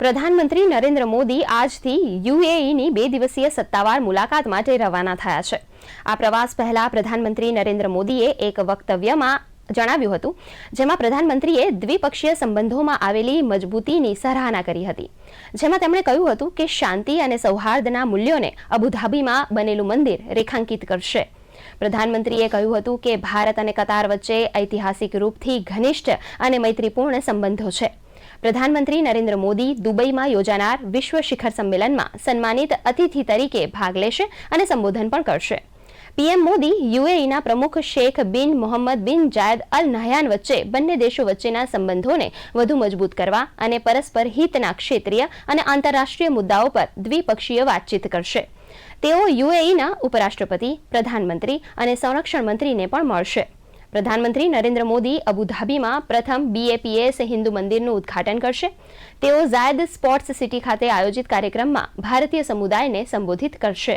પ્રધાનમંત્રી નરેન્દ્ર મોદી આજથી યુએઈની બે દિવસીય સત્તાવાર મુલાકાત માટે રવાના થયા છે. આ પ્રવાસ પહેલા પ્રધાનમંત્રી નરેન્દ્ર મોદીએ એક વક્તવ્યમાં જણાવ્યું હતું, જેમાં પ્રધાનમંત્રીએ દ્વિપક્ષીય સંબંધોમાં આવેલી મજબૂતીની સરાહના કરી હતી. જેમાં તેમણે કહ્યું હતું કે શાંતિ અને સૌહાર્દના મૂલ્યોને અબુધાબીમાં બનેલું મંદિર રેખાંકિત કરશે. પ્રધાનમંત્રીએ કહ્યું હતું કે ભારત અને કતાર વચ્ચે ઐતિહાસિક રૂપથી ઘનિષ્ઠ અને મૈત્રીપૂર્ણ સંબંધો છે. પ્રધાનમંત્રી નરેન્દ્ર મોદી દુબઈમાં યોજાનાર વિશ્વ શિખર સંમેલનમાં સન્માનિત અતિથિ તરીકે ભાગ લેશે અને સંબોધન પણ કરશે. પીએમ મોદી યુએઈના પ્રમુખ શેખ બિન મોહમ્મદ બિન જાયદ અલ નહયાન વચ્ચે બંને દેશો વચ્ચેના સંબંધોને વધુ મજબૂત કરવા અને પરસ્પર હિતના ક્ષેત્રીય અને આંતરરાષ્ટ્રીય મુદ્દાઓ પર દ્વિપક્ષીય વાતચીત કરશે. તેઓ યુએઈના ઉપરાષ્ટ્રપતિ, પ્રધાનમંત્રી અને સંરક્ષણ મંત્રીને પણ મળશે. પ્રધાનમંત્રી નરેન્દ્ર મોદી અબુધાબીમાં પ્રથમ બીએપીએસ હિન્દુ મંદિરનું ઉદ્ઘાટન કરશે. તેઓ ઝાયદ સ્પોર્ટ્સ સિટી ખાતે આયોજિત કાર્યક્રમમાં ભારતીય સમુદાયને સંબોધિત કરશે.